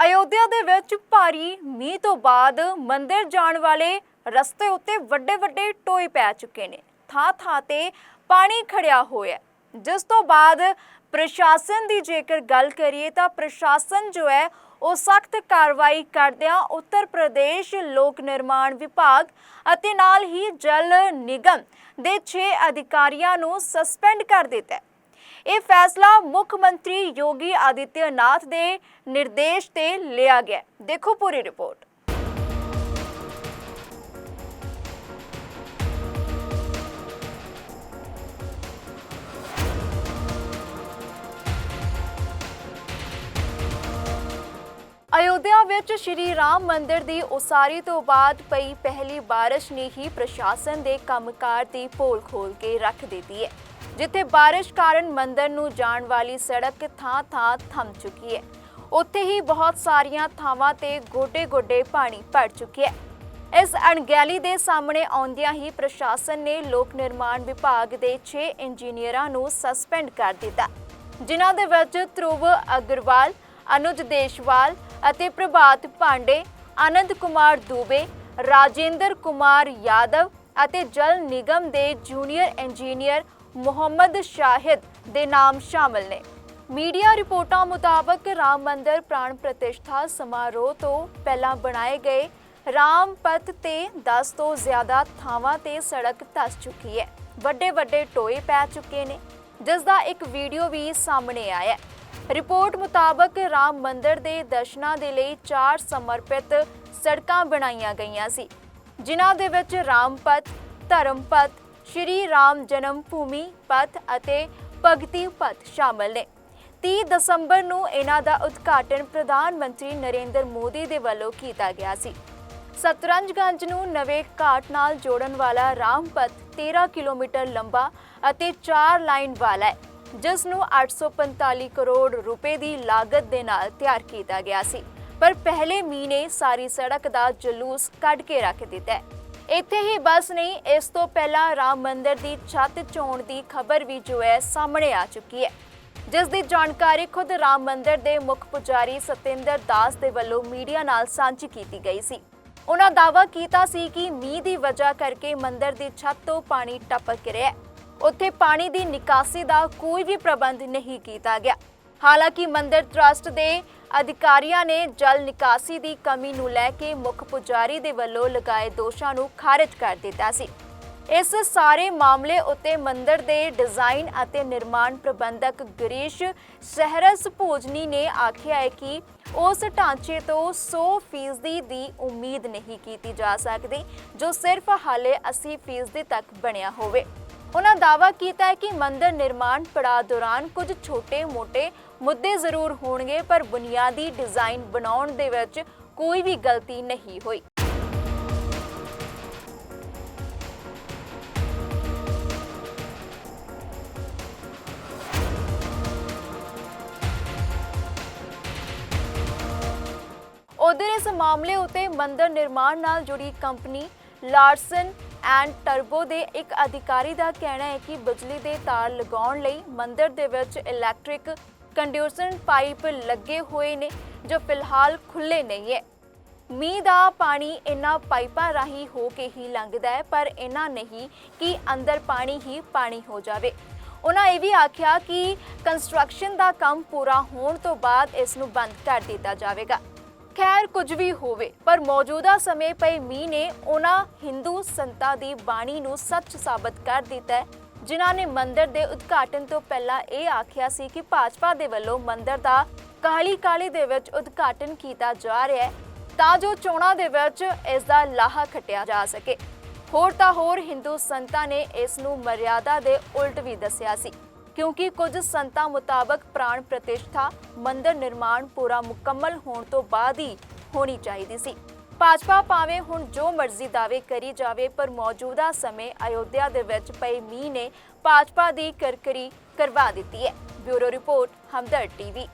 ਅਯੋਧਿਆ ਦੇ ਵਿੱਚ ਭਾਰੀ ਮੀਂਹ ਤੋਂ ਬਾਅਦ ਮੰਦਿਰ ਜਾਣ ਵਾਲੇ ਰਸਤੇ ਉੱਤੇ ਵੱਡੇ ਵੱਡੇ ਟੋਏ ਪੈ ਚੁੱਕੇ ਨੇ। ਥਾਂ ਥਾਂ ਤੇ ਪਾਣੀ ਖੜਿਆ ਹੋਇਆ ਜਿਸ ਤੋਂ ਬਾਅਦ ਪ੍ਰਸ਼ਾਸਨ ਦੀ ਜੇਕਰ ਗੱਲ ਕਰੀਏ ਤਾਂ ਪ੍ਰਸ਼ਾਸਨ ਜੋ ਹੈ, ਉਹ ਸਖਤ ਕਾਰਵਾਈ ਕਰਦਿਆਂ ਉੱਤਰ ਪ੍ਰਦੇਸ਼ ਲੋਕ ਨਿਰਮਾਣ ਵਿਭਾਗ ਅਤੇ ਨਾਲ ਹੀ ਜਲ ਨਿਗਮ ਦੇ 6 ਅਧਿਕਾਰੀਆਂ ਨੂੰ ਸਸਪੈਂਡ ਕਰ ਦਿੱਤਾ ਇਹ ਫੈਸਲਾ ਮੁੱਖ ਮੰਤਰੀ ਯੋਗੀ ਆਦਿੱਤਿਆਨਾਥ ਦੇ ਨਿਰਦੇਸ਼ ਤੇ ਲਿਆ ਗਿਆ ਦੇਖੋ ਪੂਰੀ ਰਿਪੋਰਟ। ਅਯੋਧਿਆ ਵਿੱਚ ਸ਼੍ਰੀ ਰਾਮ ਮੰਦਿਰ ਦੀ ਉਸਾਰੀ ਤੋਂ ਬਾਅਦ ਪਈ ਪਹਿਲੀ ਬਾਰਿਸ਼ ਨੇ ਹੀ ਪ੍ਰਸ਼ਾਸਨ ਦੇ ਕੰਮਕਾਰ ਦੀ ਪੋਲ ਖੋਲ ਕੇ ਰੱਖ ਦਿੱਤੀ ਹੈ, ਜਿੱਥੇ ਬਾਰਿਸ਼ ਕਾਰਨ ਮੰਦਿਰ ਨੂੰ ਜਾਣ ਵਾਲੀ ਸੜਕ ਥਾਂ-ਥਾਂ ਥੰਮ ਚੁੱਕੀ ਹੈ। ਉੱਥੇ ਹੀ ਬਹੁਤ ਸਾਰੀਆਂ ਥਾਵਾਂ ਤੇ ਗੋਡੇ-ਗੋਡੇ ਪਾਣੀ ਭਰ ਚੁੱਕਿਆ ਹੈ। ਇਸ ਅਣਗਹਿਲੀ ਦੇ ਸਾਹਮਣੇ ਆਉਂਦਿਆਂ ਹੀ ਪ੍ਰਸ਼ਾਸਨ ਨੇ ਲੋਕ ਨਿਰਮਾਣ ਵਿਭਾਗ ਦੇ 6 ਇੰਜੀਨੀਅਰਾਂ ਨੂੰ ਸਸਪੈਂਡ ਕਰ ਦਿੱਤਾ। ਜਿਨ੍ਹਾਂ ਦੇ ਵਿੱਚ ਧਰੁਵ ਅਗਰਵਾਲ, ਅਨੁਜ ਦੇਸ਼ਵਾਲ ਅਤੇ ਪ੍ਰਭਾਤ ਪਾਂਡੇ, ਆਨੰਦ ਕੁਮਾਰ ਦੂਬੇ, ਰਾਜੇਂਦਰ ਕੁਮਾਰ ਯਾਦਵ ਅਤੇ ਜਲ ਨਿਗਮ ਦੇ ਜੂਨੀਅਰ ਇੰਜੀਨੀਅਰ ਮੁਹੰਮਦ ਸ਼ਾਹਿਦ ਦੇ ਨਾਮ ਸ਼ਾਮਲ ਨੇ। ਮੀਡੀਆ ਰਿਪੋਰਟਾਂ ਮੁਤਾਬਕ ਰਾਮ ਮੰਦਰ ਪ੍ਰਾਣ ਪ੍ਰਤਿਸ਼ਠਾ ਸਮਾਰੋਹ ਤੋਂ ਪਹਿਲਾਂ ਬਣਾਏ ਗਏ ਰਾਮ ਪਥ ਤੇ 10 ਤੋਂ ਜ਼ਿਆਦਾ ਥਾਵਾਂ ਤੇ ਸੜਕ ਧਸ ਚੁੱਕੀ ਹੈ। ਵੱਡੇ ਵੱਡੇ ਟੋਏ ਪੈ ਚੁੱਕੇ ਨੇ। ਜਿਸ ਦਾ ਇੱਕ ਵੀਡੀਓ ਵੀ ਸਾਹਮਣੇ ਆਇਆ ਹੈ। ਰਿਪੋਰਟ ਮੁਤਾਬਕ ਰਾਮ ਮੰਦਰ ਦੇ ਦਰਸ਼ਨਾਂ ਦੇ ਲਈ ਚਾਰ ਸਮਰਪਿਤ ਸੜਕਾਂ ਬਣਾਈਆਂ ਗਈਆਂ ਸੀ, ਜਿਨ੍ਹਾਂ ਦੇ ਵਿੱਚ ਰਾਮ ਧਰਮਪਤ ਸ਼੍ਰੀ ਰਾਮ ਜਨਮ ਭੂਮੀ ਪਥ ਅਤੇ ਭਗਤੀ ਪਥ ਸ਼ਾਮਲ ਨੇ। 30 ਦਸੰਬਰ ਨੂੰ ਇਹਨਾਂ ਦਾ ਉਦਘਾਟਨ ਪ੍ਰਧਾਨ ਮੰਤਰੀ ਨਰਿੰਦਰ ਮੋਦੀ ਦੇ ਵੱਲੋਂ ਕੀਤਾ ਗਿਆ ਸੀ। ਸਤਰੰਜਗੰਜ ਨੂੰ ਨਵੇਂ ਘਾਟ ਨਾਲ ਜੋੜਨ ਵਾਲਾ ਰਾਮ ਪਥ 13 ਕਿਲੋਮੀਟਰ ਲੰਬਾ ਅਤੇ 4 ਲਾਈਨ ਵਾਲਾ ਹੈ। ਜਿਸ ਨੂੰ 845 ਕਰੋੜ ਰੁਪਏ ਦੀ ਲਾਗਤ ਦੇ ਨਾਲ ਤਿਆਰ ਕੀਤਾ ਗਿਆ ਸੀ। ਪਰ ਪਹਿਲੇ ਮੀਂਹ ਨੇ ਸਾਰੀ ਸੜਕ ਦਾ ਜਲੂਸ ਕੱਢ ਕੇ ਰੱਖ ਦਿੱਤਾ ਹੈ। ਇੱਥੇ ਹੀ ਬਸ ਨਹੀਂ, ਇਸ ਤੋਂ ਪਹਿਲਾਂ ਰਾਮ ਮੰਦਿਰ ਦੀ ਛੱਤ ਚੋਣ ਦੀ ਖਬਰ ਵੀ ਜੋ ਹੈ ਸਾਹਮਣੇ ਆ ਚੁੱਕੀ ਹੈ। ਜਿਸ ਦੀ ਜਾਣਕਾਰੀ ਖੁਦ ਰਾਮ ਮੰਦਿਰ ਦੇ ਮੁੱਖ ਪੁਜਾਰੀ ਸਤਿੰਦਰ ਦਾਸ ਦੇ ਵੱਲੋਂ ਮੀਡੀਆ ਨਾਲ ਸਾਂਝੀ ਕੀਤੀ ਗਈ ਸੀ। ਉਹਨਾਂ ਦਾਅਵਾ ਕੀਤਾ ਸੀ ਕਿ ਮੀਂਹ ਦੀ ਵਜ੍ਹਾ ਕਰਕੇ ਮੰਦਿਰ ਦੀ ਛੱਤ ਤੋਂ ਪਾਣੀ ਟਪਕ ਰਿਹਾ ਹੈ। ਉੱਥੇ ਪਾਣੀ ਦੀ ਨਿਕਾਸੀ ਦਾ ਕੋਈ ਵੀ ਪ੍ਰਬੰਧ ਨਹੀਂ ਕੀਤਾ ਗਿਆ। ਹਾਲਾਂਕਿ ਮੰਦਿਰ ਟਰਸਟ ਦੇ ਅਧਿਕਾਰੀਆਂ ਨੇ ਜਲ ਨਿਕਾਸੀ ਦੀ ਕਮੀ ਨੂੰ ਲੈ ਕੇ ਮੁੱਖ ਪੁਜਾਰੀ ਦੇ ਵੱਲੋਂ ਲਗਾਏ ਦੋਸ਼ਾਂ ਨੂੰ ਖਾਰਜ ਕਰ ਦਿੱਤਾ ਸੀ। ਇਸ ਸਾਰੇ ਮਾਮਲੇ ਉੱਤੇ ਮੰਦਰ ਦੇ ਡਿਜ਼ਾਈਨ ਅਤੇ ਨਿਰਮਾਣ ਪ੍ਰਬੰਧਕ ਗਰੀਸ਼ ਸਹਿਰਸ ਭੋਜਨੀ ਨੇ ਆਖਿਆ ਹੈ ਕਿ ਉਸ ਢਾਂਚੇ ਤੋਂ 100% ਦੀ ਉਮੀਦ ਨਹੀਂ ਕੀਤੀ ਜਾ ਸਕਦੀ, ਜੋ ਸਿਰਫ ਹਾਲੇ 80% ਤੱਕ ਬਣਿਆ ਹੋਵੇ। ਉਹਨਾਂ ਦਾਅਵਾ ਕੀਤਾ ਹੈ ਕਿ ਮੰਦਿਰ ਨਿਰਮਾਣ ਪੜਾਅ ਦੌਰਾਨ ਕੁਝ ਛੋਟੇ-ਮੋਟੇ ਮੁੱਦੇ ਜ਼ਰੂਰ ਹੋਣਗੇ, ਪਰ ਬੁਨਿਆਦੀ ਡਿਜ਼ਾਈਨ ਬਣਾਉਣ ਦੇ ਵਿੱਚ ਕੋਈ ਵੀ ਗਲਤੀ ਨਹੀਂ ਹੋਈ। ਉਧਰ ਇਸ ਮਾਮਲੇ ਉਤੇ ਮੰਦਿਰ ਨਿਰਮਾਣ ਨਾਲ ਜੁੜੀ ਕੰਪਨੀ ਲਾਰਸਨ ਐਂਡ ਟਰਬੋ ਦੇ ਇੱਕ ਅਧਿਕਾਰੀ ਦਾ ਕਹਿਣਾ ਹੈ ਕਿ ਬਿਜਲੀ ਦੇ ਤਾਰ ਲਗਾਉਣ ਲਈ ਮੰਦਰ ਦੇ ਵਿੱਚ ਇਲੈਕਟ੍ਰਿਕ ਕੰਡਿਊਸਨ ਪਾਈਪ ਲੱਗੇ ਹੋਏ ਨੇ, ਜੋ ਫਿਲਹਾਲ ਖੁੱਲੇ ਨਹੀਂ ਹੈ। ਮੀਂਹ ਦਾ ਪਾਣੀ ਇਹਨਾਂ ਪਾਈਪਾਂ ਰਾਹੀਂ ਹੋ ਕੇ ਹੀ ਲੰਘਦਾ ਹੈ, ਪਰ ਇਨਾ ਨਹੀਂ ਕਿ ਅੰਦਰ ਪਾਣੀ ਹੀ ਪਾਣੀ ਹੋ ਜਾਵੇ। ਉਹਨਾਂ ਇਹ ਵੀ ਆਖਿਆ ਕਿ ਕੰਸਟਰਕਸ਼ਨ ਦਾ ਕੰਮ ਪੂਰਾ ਹੋਣ ਤੋਂ ਬਾਅਦ ਇਸ ਨੂੰ ਬੰਦ ਕਰ ਦਿੱਤਾ ਜਾਵੇਗਾ। ਖੈਰ, ਕੁਝ ਵੀ ਹੋਵੇ, ਪਰ ਮੌਜੂਦਾ ਸਮੇਂ ਪਈ ਮੀਂਹ ਨੇ ਉਹਨਾਂ ਹਿੰਦੂ ਸੰਤਾਂ ਦੀ ਬਾਣੀ ਨੂੰ ਸੱਚ ਸਾਬਤ ਕਰ ਦਿੱਤਾ ਜਿਨ੍ਹਾਂ ਨੇ ਮੰਦਿਰ ਦੇ ਉਦਘਾਟਨ ਤੋਂ ਪਹਿਲਾਂ ਇਹ ਆਖਿਆ ਸੀ ਕਿ ਭਾਜਪਾ ਦੇ ਵੱਲੋਂ ਮੰਦਿਰ ਦਾ ਕਾਲੀ ਕਾਲੀ ਦੇ ਵਿੱਚ ਉਦਘਾਟਨ ਕੀਤਾ ਜਾ ਰਿਹਾ ਹੈ, ਤਾਂ ਜੋ ਚੋਣਾਂ ਦੇ ਵਿੱਚ ਇਸ ਦਾ ਲਾਹਾ ਖੱਟਿਆ ਜਾ ਸਕੇ। ਹੋਰ ਤਾਂ ਹੋਰ ਹਿੰਦੂ ਸੰਤਾਂ ਨੇ ਇਸ ਨੂੰ ਮਰਿਆਦਾ ਦੇ ਉਲਟ ਵੀ ਦੱਸਿਆ ਸੀ। ਕਿਉਂਕਿ ਕੁਝ ਸੰਤਾਂ ਮੁਤਾਬਕ ਪ੍ਰਾਣ ਪ੍ਰਤਿਸ਼ਠਾ, ਮੰਦਰ ਨਿਰਮਾਣ ਪੂਰਾ ਮੁਕੰਮਲ ਹੋਣ ਤੋਂ ਬਾਅਦ ਹੀ ਹੋਣੀ ਚਾਹੀਦੀ ਸੀ। ਭਾਜਪਾ ਭਾਵੇਂ ਹੁਣ ਜੋ ਮਰਜ਼ੀ ਦਾਅਵੇ ਕਰੀ ਜਾਵੇ, ਪਰ ਮੌਜੂਦਾ ਸਮੇਂ ਅਯੋਧਿਆ ਦੇ ਵਿੱਚ ਪਈ ਮੀਂਹ ਨੇ ਭਾਜਪਾ ਦੀ ਕਰਕਰੀ ਕਰਵਾ ਦਿੱਤੀ ਹੈ। Bureau report, Hamdard TV.